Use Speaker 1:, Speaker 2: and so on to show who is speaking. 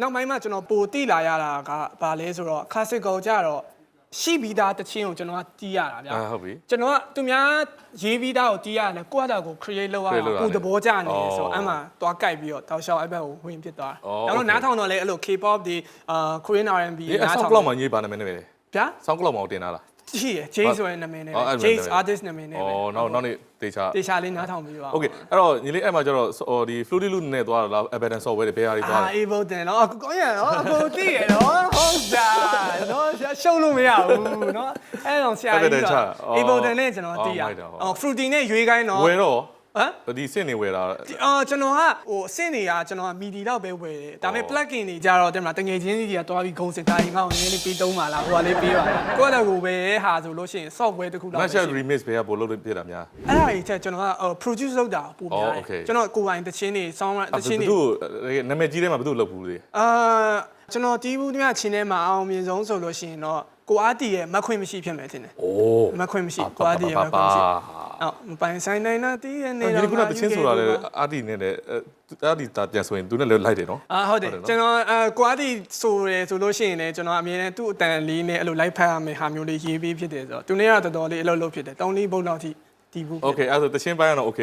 Speaker 1: နောက်ပိုင်းမှာကျွန်တော်ပိုတိလာရတာကဘာလဲဆိုတော့ classical ကြတော့ရှိပြီးသားတခြင်းကိုကျွန်တော်ကတီးရတာဗျာ
Speaker 2: အာဟုတ်ပြီ
Speaker 1: ကျွန်တော်ကသူများရေးပြီးသားကိုတီးရတယ်ကိုယ့်အတာကို create လုပ်ရ
Speaker 2: create
Speaker 1: တာ
Speaker 2: လုပ်ရတယ်
Speaker 1: ကိုယ်သဘောကျနေတယ်ဆို
Speaker 2: အော်
Speaker 1: တော့အဲ့မှာသွားကြိုက်ပြီးတော့တောက်လျှောက်အဲ့ဘက်ကိုဝင်ဖြစ်သွား
Speaker 2: အော်
Speaker 1: တယ်နောက်တော့
Speaker 2: okay
Speaker 1: နားထောင်တော့လဲအဲ့လို K-pop ဒီအာ Korean R&B
Speaker 2: ဒီအ
Speaker 1: နား
Speaker 2: ဆော
Speaker 1: ထော
Speaker 2: က်
Speaker 1: င်
Speaker 2: လောက်မှရေးပါနာမည်နဲ့ပဲ
Speaker 1: ဗျာ
Speaker 2: ဆောင်းကလောက်မှတင်လာလား
Speaker 1: ရှိရ Jace ဆိုတဲ့နာမည်နဲ့
Speaker 2: အော်
Speaker 1: ပဲ
Speaker 2: အဲ့လို
Speaker 1: Jace
Speaker 2: နာမည်
Speaker 1: artist နာမည်နဲ့ပဲ
Speaker 2: ဩနောက်နောက်နေ့တေချာ
Speaker 1: တေချာလေးနားထောင်ပြီးပါ
Speaker 2: โอเคအဲ့တော့ညီလေးအဲ့မှာကျတော့ဟိုဒီ Fluty Loop နဲ့သွားတာလား Abandon Software တွေဘယ်ဟာတွေသွား
Speaker 1: အာ
Speaker 2: လဲ
Speaker 1: able တင်နော်အကောင်းရနော်အကုန်သိရနော်ဟုတ်တာနော်ဆရာရှုံးလို့မရဘူးနော်အဲ့တော့ဆရာကြီး
Speaker 2: Evidence ချ
Speaker 1: က
Speaker 2: အော်
Speaker 1: able တင်နဲ့ကျွန်တော်သိရ
Speaker 2: အော်မိုက်တာဟုတ်
Speaker 1: အော် fruity နဲ့ရွေးခိုင်းနော်
Speaker 2: ဝယ်တော့
Speaker 1: ဟမ်
Speaker 2: ဒီစင့်နေဝယ်တာ
Speaker 1: အော်ကျွန်တော်ကဟိုအဆင့်တွေကကျွန်တော်ကမီဒီတော့ပဲဝယ်တယ်ဒါပေမဲ့ plugin တွေကြတော့တင်မလားတငယ်ချင်းကြီးတွေကတွားပြီးဂုံးစင်တာရင်ငါ့ကိုနည်းနည်းလေးပေးသုံးပါလားဟိုကလေးပေးပါလားကိုယ့်လည်းကိုပဲဟာဆိုလို့ရှိရင် software တစ်ခုလောက်ပဲရှိ
Speaker 2: Mashup
Speaker 1: တယ်
Speaker 2: Remix ဘယ်ကပို့လို့ပြတာများ
Speaker 1: အဲ့ဒါကြီးချက်ကျွန်တော်ကဟို produce လုပ်တာပိုများ
Speaker 2: အော်
Speaker 1: တ
Speaker 2: okay
Speaker 1: ယ်ကျွန်တော်ကိုယ်ပိုင်တချင်းတွေ sound တ
Speaker 2: အဲ့
Speaker 1: ချင်း
Speaker 2: ဘ
Speaker 1: တွေ
Speaker 2: သူ့နာမည်ကြီးထဲမှာဘယ်သူ့လောက်ဘူးလေ
Speaker 1: အာကျွန်တော်တီးဘူးတည်းကချင်းထဲမှာအအောင်မြင်ဆုံးဆိုလို့ရှိရင်တော့ကိုအားတီရဲ့မက်ခွင့်မရှိဖြစ်မယ်ထင်တယ်
Speaker 2: โอ้
Speaker 1: မက်ခွင့်မရှိကိုအားတီရဲ့မက်ခွင့်မရှိ အော်မပိုင်ဆိုင်နိုင်တာတီးရဲ့နေ
Speaker 2: ညီ
Speaker 1: တော့
Speaker 2: လေးကတချင်းဆိုတာလေအာတီနဲ့လေအာတီတာပြန်ဆိုရင်သူနဲ့လည်းလိုက်တယ်နော်
Speaker 1: အာဟုတ်တယ်ကျွန်တော်အဲကိုအားတီဆိုရဲဆိုလို့ရှိရင်လည်းကျွန်တော်အမြဲတမ်းသူ့အတန်လေးနဲ့အဲ့လိုလိုက်ဖက်ရမယ်ဟာမျိုးလေးရေးပေးဖြစ်တယ်ဆိုတော့သူနဲ့ကတော်တော်လေးအလုပ်လုပ်ဖြစ်တယ်တောင်းလေးဘုတ်လောက်ထိတီးဘူး
Speaker 2: โอเคအဲ့ဒါဆိုတချင်းပိုင်းကတော့โอเค